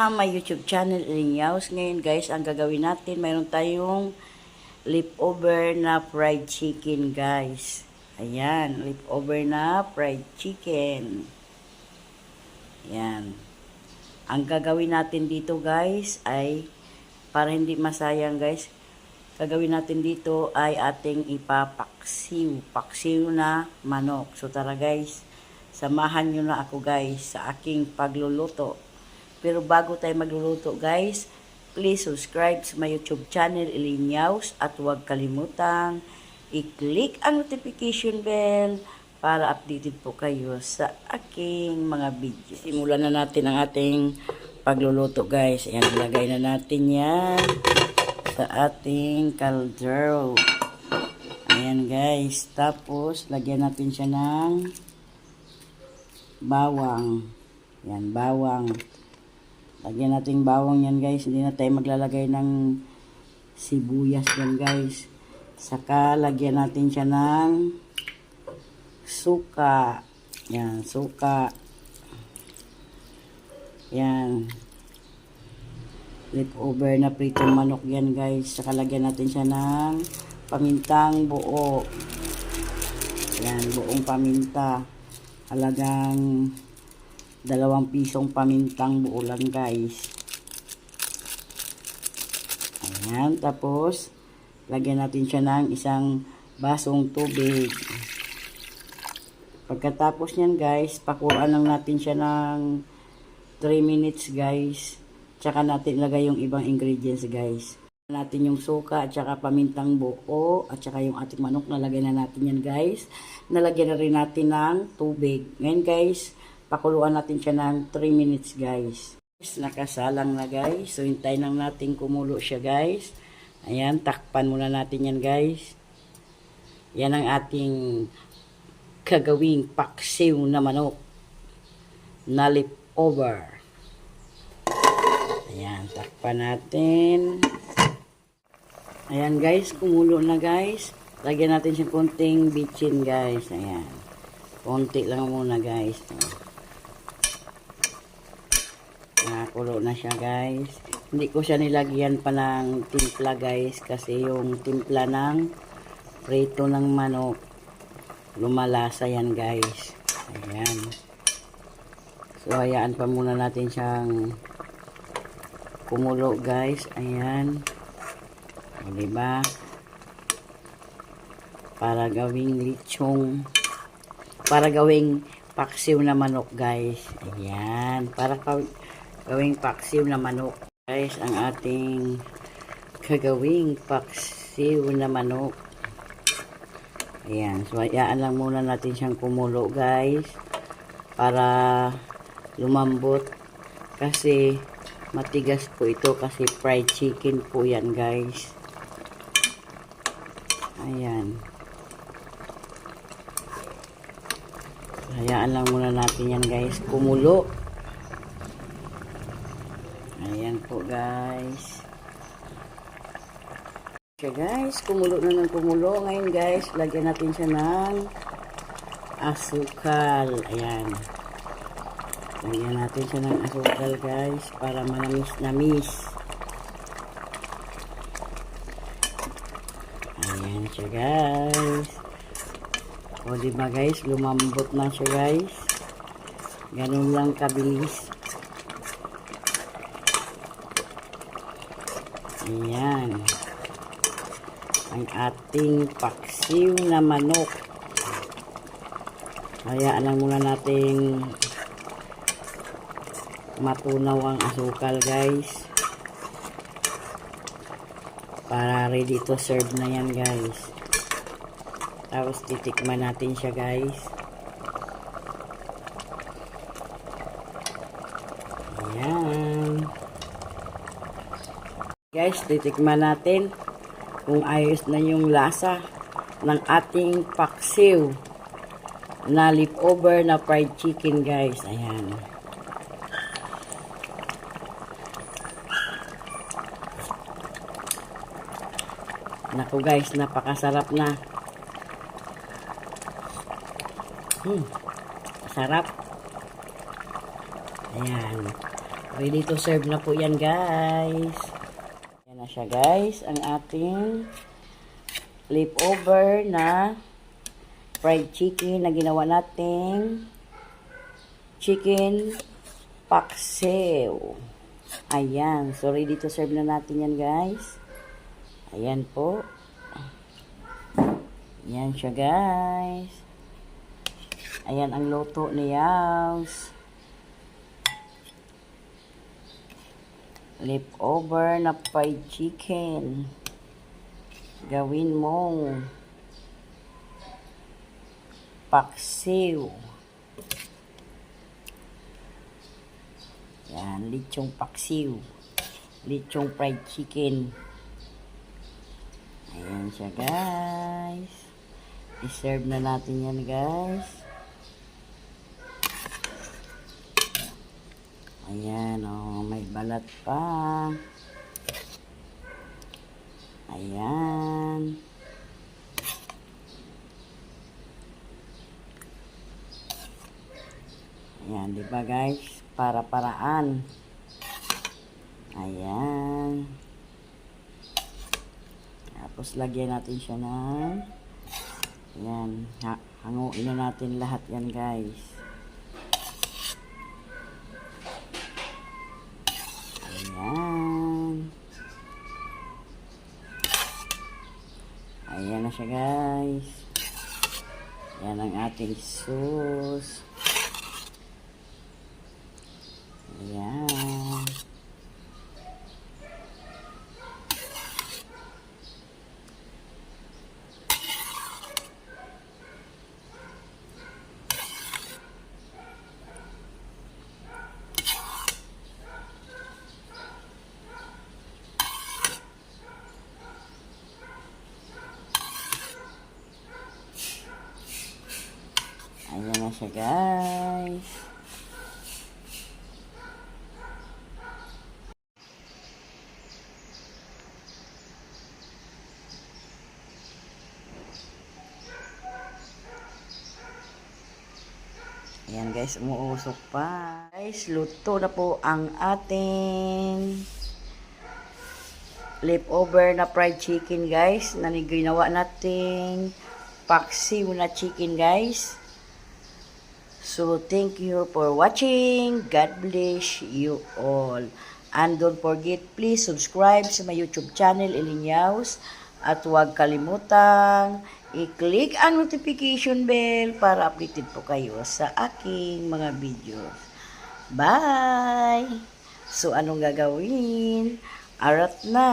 ha, my YouTube channel, Ilinyaws. Ngayon guys, ang gagawin natin, mayroon tayong leftover na fried chicken guys. Ayan, leftover na fried chicken. Ayan. Ang gagawin natin dito guys ay, para hindi masayang guys, gagawin natin dito ay ating ipapaksiw. Paksiw na manok. So tara guys, samahan nyo na ako guys sa aking pagluluto. Pero bago tayo magluluto guys, please subscribe sa my YouTube channel Ilinyaws at huwag kalimutang i-click ang notification bell para updated po kayo sa aking mga video. Simulan na natin ang ating pagluluto guys. Ayan, ilagay na natin yan sa ating caldero. Ayan guys. Tapos, lagyan natin siya ng bawang. Yan, bawang. Lagyan natin bawang yan guys. Hindi na tayo maglalagay ng sibuyas yan guys. Saka lagyan natin siya ng suka. Yan, suka. Yan. Leftover na pritong manok yan guys. Saka lagyan natin siya ng pamintang buo. Yan, buong paminta. Halagang dalawang pisong pamintang buo lang guys. Ayan, tapos lagyan natin siya ng isang basong tubig. Pagkatapos niyan guys, pakuran lang natin siya ng 3 minutes guys. Tsaka natin ilagay yung ibang ingredients guys. natin yung suka at saka pamintang buo at saka yung ating manok nalagay na natin yan guys. Nalagyan na rin natin ng tubig. Ngayon guys, pakuluan natin siya ng 3 minutes guys. Nakasalang na guys. So hintayin lang natin kumulo siya guys. Ayan, takpan muna natin yan guys. Yan ang ating kagawing paksiw na manok na leftover. Ayan, takpan natin. Ayan guys, kumulo na guys. Lagyan natin siya konting bitchin guys. Ayan. Konti lang muna guys. Nakakulo na siya guys. Hindi ko siya nilagyan pa ng timpla guys. Kasi yung timpla ng prito ng manok. Lumalasa yan guys. Ayan. So, hayaan pa muna natin siyang kumulo guys. Ayan. O, diba? Para gawing lechong para gawing paksiw na manok guys. Ayan. Para gawing paksiw na manok. Guys, ang ating kagawing paksiw na manok. Ayan. So, hayaan lang muna natin siyang kumulo guys. Para lumambot. Kasi matigas po ito kasi fried chicken po yan guys. Ayan. Hayaan lang muna natin yan guys. Kumulo. Ayan po guys. Okay guys, kumulo na ng kumulo. Ngayon guys, lagyan natin siya ng asukal. Ayan. Lagyan natin siya ng asukal guys para manamis-namis. Ayan siya guys. O diba guys, lumambot na siya guys. Ganun lang kabilis. Ayan. Ang ating paksiw na manok. Hayaan lang muna nating matunaw ang asukal guys. Para ready to serve na yan guys. Tapos titikman natin siya guys. Ayan. Guys, titikman natin kung ayos na yung lasa ng ating paksiw na leftover na fried chicken guys. Ayan. Naku guys, napakasarap na. Hmm. Sarap. Ayan. Ready to serve na po yan, guys. Na siya, guys. Ang ating leftover na fried chicken na ginawa nating chicken paksiw. Ayan. So, ready to serve na natin yan, guys. Ayan po. Ayan siya, guys. Ayan ang luto ni Yaws. Leftover na fried chicken. Gawin mong paksiw. Yan, lichong paksiw. Lichong fried chicken. Ayan siya, guys. I-serve na natin yan, guys. Ayan, oh, may balat pa. Ayan. Ayan, di ba guys? Para-paraan. Ayan. Tapos lagyan natin siya ng Ayan, ha hanguin na natin lahat yan guys. Ayan. Ayan na siya guys. Ayan ang ating sauce. Ayan. Ayan na siya guys. Ayan guys, umuusok pa. Guys, luto na po ang ating leftover na fried chicken guys na ginawa nating paksiw na chicken guys. So, thank you for watching. God bless you all. And don't forget, please subscribe sa my YouTube channel, Ilinyaws. At huwag kalimutang i-click ang notification bell para updated po kayo sa aking mga videos. Bye! So, anong gagawin? Arat na!